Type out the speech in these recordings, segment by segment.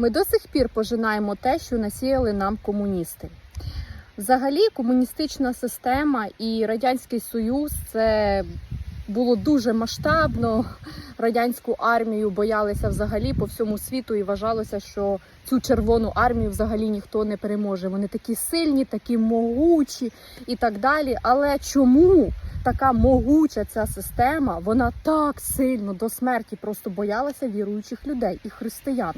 Ми до сих пір пожинаємо те, що насіяли нам комуністи. Взагалі, комуністична система і Радянський Союз це було дуже масштабно. Радянську армію боялися взагалі по всьому світу і вважалося, що цю червону армію взагалі ніхто не переможе. Вони такі сильні, такі могучі і так далі. Але чому така могуча ця система? Вона так сильно до смерті просто боялася віруючих людей і християн.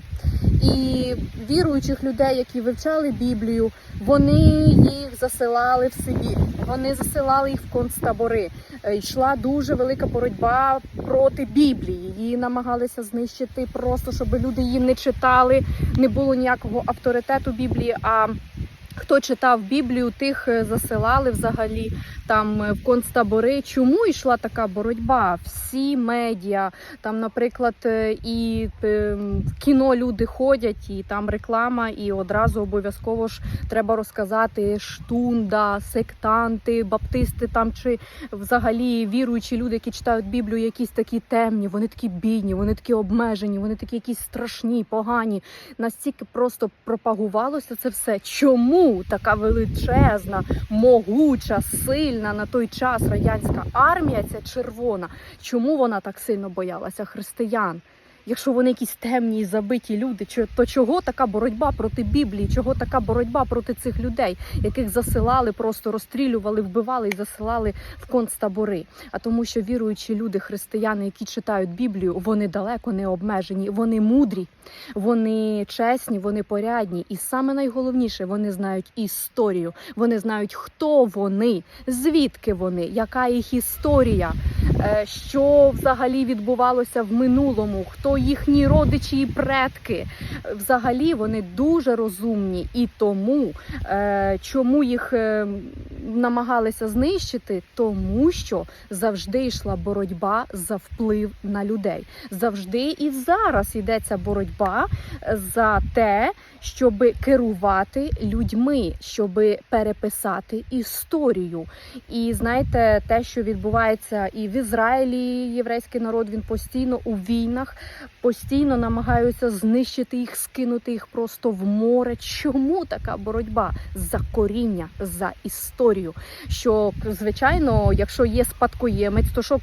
І віруючих людей, які вивчали Біблію, вони їх засилали в Сибір, вони засилали їх в концтабори. Е, Йшла дуже велика боротьба проти Біблії. Її намагалися знищити просто, щоб люди її не читали, не було ніякого авторитету Біблії. А хто читав Біблію, тих е, засилали взагалі там е, в концтабори. Чому йшла така боротьба? Всі медіа, там, наприклад, е, і е, в кіно люди ходять, і там реклама, і одразу обов'язково ж треба розказати штунда, сектанти, баптисти там чи взагалі віруючі люди, які читають Біблію, якісь такі темні, вони такі бідні, вони такі обмежені, вони такі якісь страшні, погані. Настільки просто пропагувалося це все. Чому така величезна, могуча, сильна на той час радянська армія, ця червона? Чому вона так сильно боялася християн? Якщо вони якісь темні і забиті люди, то чого така боротьба проти Біблії? Чого така боротьба проти цих людей, яких засилали, просто розстрілювали, вбивали і засилали в концтабори? А тому, що віруючі люди, християни, які читають Біблію, вони далеко не обмежені, вони мудрі, вони чесні, вони порядні. І саме найголовніше, вони знають історію. Вони знають, хто вони, звідки вони, яка їх історія, що взагалі відбувалося в минулому, хто їхні родичі і предки. Взагалі вони дуже розумні і тому, е, чому їх е, намагалися знищити, тому що завжди йшла боротьба за вплив на людей. Завжди і зараз йдеться боротьба за те, щоб керувати людьми, щоб переписати історію. І знаєте, те, що відбувається і в Ізраїлі, єврейський народ він постійно у війнах, постійно намагаються знищити їх, скинути їх просто в море. Чому така боротьба за коріння, за історію? Що звичайно, якщо є спадкоємець, то що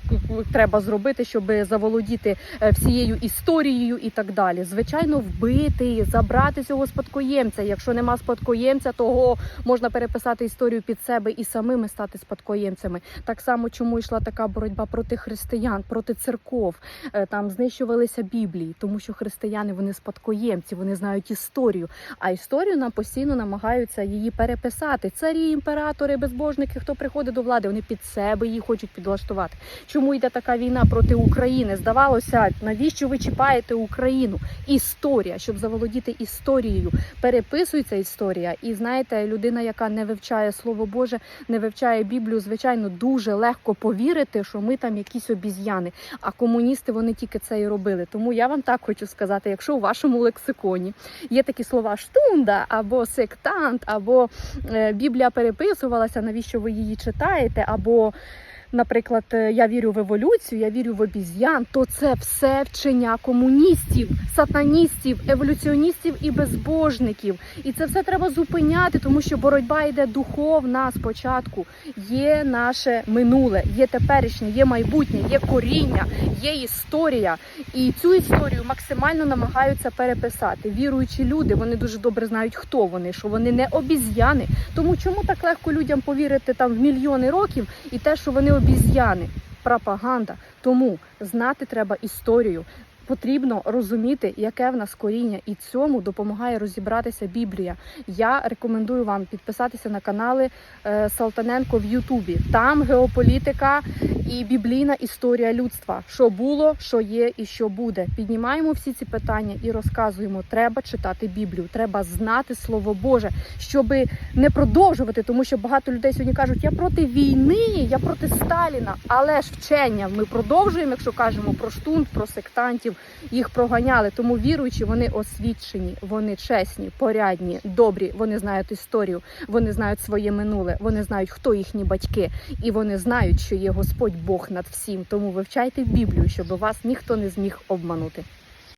треба зробити, щоб заволодіти е, всією історією і так далі? Звичайно, вбити, забрати цього спадкоємця. Якщо нема спадкоємця, того можна переписати історію під себе і самими стати спадкоємцями. Так само, чому йшла така боротьба проти християн, проти церков, Е, там знищувалися Біблії, тому що християни вони спадкоємці, вони знають історію. А історію нам постійно намагаються її переписати. Царі, імператори, безбожники, хто приходить до влади, вони під себе її хочуть підлаштувати. Чому йде така війна проти України? Здавалося, навіщо ви чіпаєте Україну? Історія, щоб заволодіти історією, переписується історія. І знаєте, людина, яка не вивчає слово Боже, не вивчає Біблію, звичайно, дуже легко повірити, що ми там якісь обіз'яни. А комуністи вони тільки це і робили. Тому я вам так хочу сказати: якщо у вашому лексиконі є такі слова штунда або сектант, або е, Біблія переписувалася, навіщо ви її читаєте, або Наприклад, е, я вірю в еволюцію, я вірю в обіз'ян, то це все вчення комуністів, сатаністів, еволюціоністів і безбожників. І це все треба зупиняти, тому що боротьба йде духовна спочатку. Є наше минуле, є теперішнє, є майбутнє, є коріння, є історія. І цю історію максимально намагаються переписати. Віруючі люди вони дуже добре знають, хто вони, що вони не обіз'яни. Тому чому так легко людям повірити там в мільйони років і те, що вони обіз'яни? Пропаганда. Тому знати треба історію. Потрібно розуміти, яке в нас коріння, і цьому допомагає розібратися Біблія. Я рекомендую вам підписатися на канали е, Салтаненко в Ютубі. Там геополітика і біблійна історія людства, що було, що є і що буде. Піднімаємо всі ці питання і розказуємо. Треба читати Біблію, треба знати Слово Боже, щоб не продовжувати, тому що багато людей сьогодні кажуть, я проти війни, я проти Сталіна. Але ж вчення ми продовжуємо, якщо кажемо про штунт, про сектантів, їх проганяли. Тому віруючі, вони освічені, вони чесні, порядні, добрі. Вони знають історію, вони знають своє минуле, вони знають, хто їхні батьки, і вони знають, що є Господь Бог над всім. Тому вивчайте Біблію, щоб вас ніхто не зміг обманути.